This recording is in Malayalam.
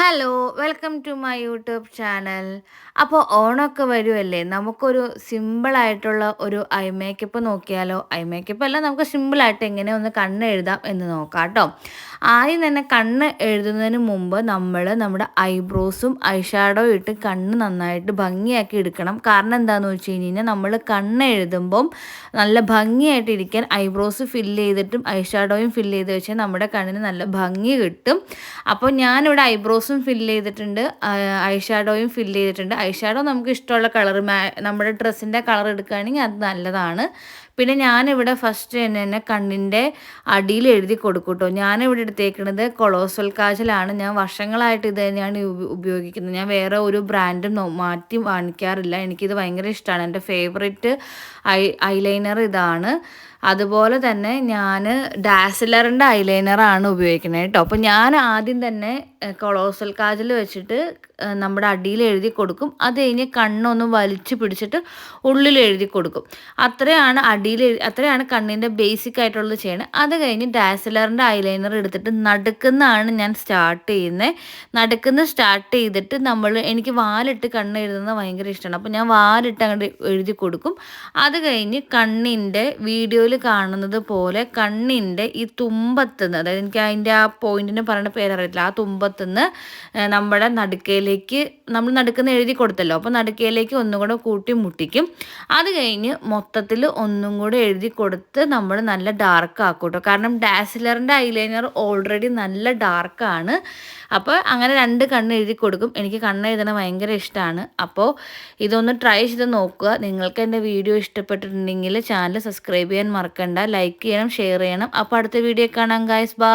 Hello welcome to my YouTube channel അപ്പോൾ ഓണമൊക്കെ വരുമല്ലേ നമുക്കൊരു സിമ്പിളായിട്ടുള്ള ഒരു ഐ മേക്കപ്പ് നോക്കിയാലോ? ഐ മേക്കപ്പ് അല്ല നമുക്ക് സിമ്പിളായിട്ട് എങ്ങനെ ഒന്ന് കണ്ണ് എഴുതാം എന്ന് നോക്കാം കേട്ടോ. ആദ്യം തന്നെ കണ്ണ് എഴുതുന്നതിന് മുമ്പ് നമ്മൾ നമ്മുടെ ഐബ്രോസും ഐഷാഡോ ഇട്ട് കണ്ണ് നന്നായിട്ട് ഭംഗിയാക്കി എടുക്കണം. കാരണം എന്താണെന്ന് വെച്ച് കഴിഞ്ഞാൽ നമ്മൾ കണ്ണ് എഴുതുമ്പം നല്ല ഭംഗിയായിട്ട് ഇരിക്കാൻ ഐബ്രോസ് ഫില്ല് ചെയ്തിട്ടും ഐഷാഡോയും ഫില്ല് ചെയ്ത് വെച്ചാൽ നമ്മുടെ കണ്ണിന് നല്ല ഭംഗി കിട്ടും. അപ്പോൾ ഞാനിവിടെ ഐബ്രോസും ഫില്ല് ചെയ്തിട്ടുണ്ട്. ഐ ഷാഡോയും ഫില്ല് ചെയ്തിട്ടുണ്ട്. ഐ ഷാഡോ നമുക്ക് ഇഷ്ടമുള്ള കളർ നമ്മുടെ ഡ്രസ്സിന്റെ കളർ എടുക്കുകയാണെങ്കിൽ അത് നല്ലതാണ്. പിന്നെ ഞാനിവിടെ ഫസ്റ്റ് തന്നെ തന്നെ കണ്ണിന്റെ അടിയിൽ എഴുതി കൊടുക്കും കേട്ടോ ഞാനിവിടെ എടുത്തേക്കുന്നത് കൊളോസൽ കാജലാണ് ഞാൻ വർഷങ്ങളായിട്ട് ഇത് തന്നെയാണ് ഉപയോഗിക്കുന്നത്. ഞാൻ വേറെ ഒരു ബ്രാൻഡും മാറ്റി വാങ്ങിക്കാറില്ല. എനിക്കിത് ഭയങ്കര ഇഷ്ടമാണ് എന്റെ ഫേവറേറ്റ് ഐ ഐലൈനർ ഇതാണ്. അതുപോലെ തന്നെ ഞാൻ ഡാസിലറിന്റെ ഐലൈനറാണ് ഉപയോഗിക്കുന്നത് കേട്ടോ. അപ്പോൾ ഞാൻ ആദ്യം തന്നെ കൊളോസൽ കാജൽ വെച്ചിട്ട് നമ്മുടെ അടിയിൽ എഴുതി കൊടുക്കും. അത് കഴിഞ്ഞ് കണ്ണൊന്ന് വലിച്ചു പിടിച്ചിട്ട് ഉള്ളിൽ എഴുതി കൊടുക്കും. അത്രയാണ് അടിയിൽ അത്രയാണ് കണ്ണിന്റെ ബേസിക് ആയിട്ടുള്ളത് ചെയ്യണത് അത് കഴിഞ്ഞ് ഡാസിലറിന്റെ ഐലൈനർ എടുത്തിട്ട് നടുക്കുന്നാണ് ഞാൻ സ്റ്റാർട്ട് ചെയ്യുന്നത് നടുക്കുന്ന സ്റ്റാർട്ട് ചെയ്തിട്ട് നമ്മൾ എനിക്ക് വാലിട്ട് കണ്ണ് എഴുതുന്നത് ഭയങ്കര ഇഷ്ടമാണ് അപ്പോൾ ഞാൻ വാലിട്ട് അങ്ങോട്ട് എഴുതി കൊടുക്കും. അത് കഴിഞ്ഞ് കണ്ണിന്റെ വീഡിയോയിൽ കാണുന്നത് പോലെ കണ്ണിന്റെ ഈ തുമ്പത്തുനിന്ന് അതായത് എനിക്ക് അതിന്റെ ആ പോയിന്റിന് പറയുന്ന പേരറിയില്ല ആ തുമ്പത്തുനിന്ന് നമ്മുടെ നടുക്കയിലേക്ക് നമ്മൾ നടുക്കുന്ന എഴുതി കൊടുത്തല്ലോ. അപ്പോൾ നടുക്കയിലേക്ക് ഒന്നുകൂടെ കൂട്ടി മുട്ടിക്കും. അത് കഴിഞ്ഞ് മൊത്തത്തിൽ ഒന്നും കൂടെ എഴുതി കൊടുത്ത് നമ്മൾ നല്ല ഡാർക്ക് ആക്കും കേട്ടോ കാരണം ഡാസിലറിന്റെ ഐലൈനർ ഓൾറെഡി നല്ല ഡാർക്കാണ് അപ്പോൾ അങ്ങനെ രണ്ട് കണ്ണ് എഴുതി കൊടുക്കും. എനിക്ക് കണ്ണ് എഴുതണ ഭയങ്കര ഇഷ്ടമാണ് അപ്പോൾ ഇതൊന്ന് ട്രൈ ചെയ്ത് നോക്കുക. നിങ്ങൾക്ക് എന്റെ വീഡിയോ ഇഷ്ടപ്പെട്ടിട്ടുണ്ടെങ്കിൽ ചാനൽ സബ്സ്ക്രൈബ് ചെയ്യാൻ മറക്കണ്ട. ലൈക്ക് ചെയ്യണം ഷെയർ ചെയ്യണം. അപ്പോൾ അടുത്ത വീഡിയോ കാണാം ഗായ്സ് ബാ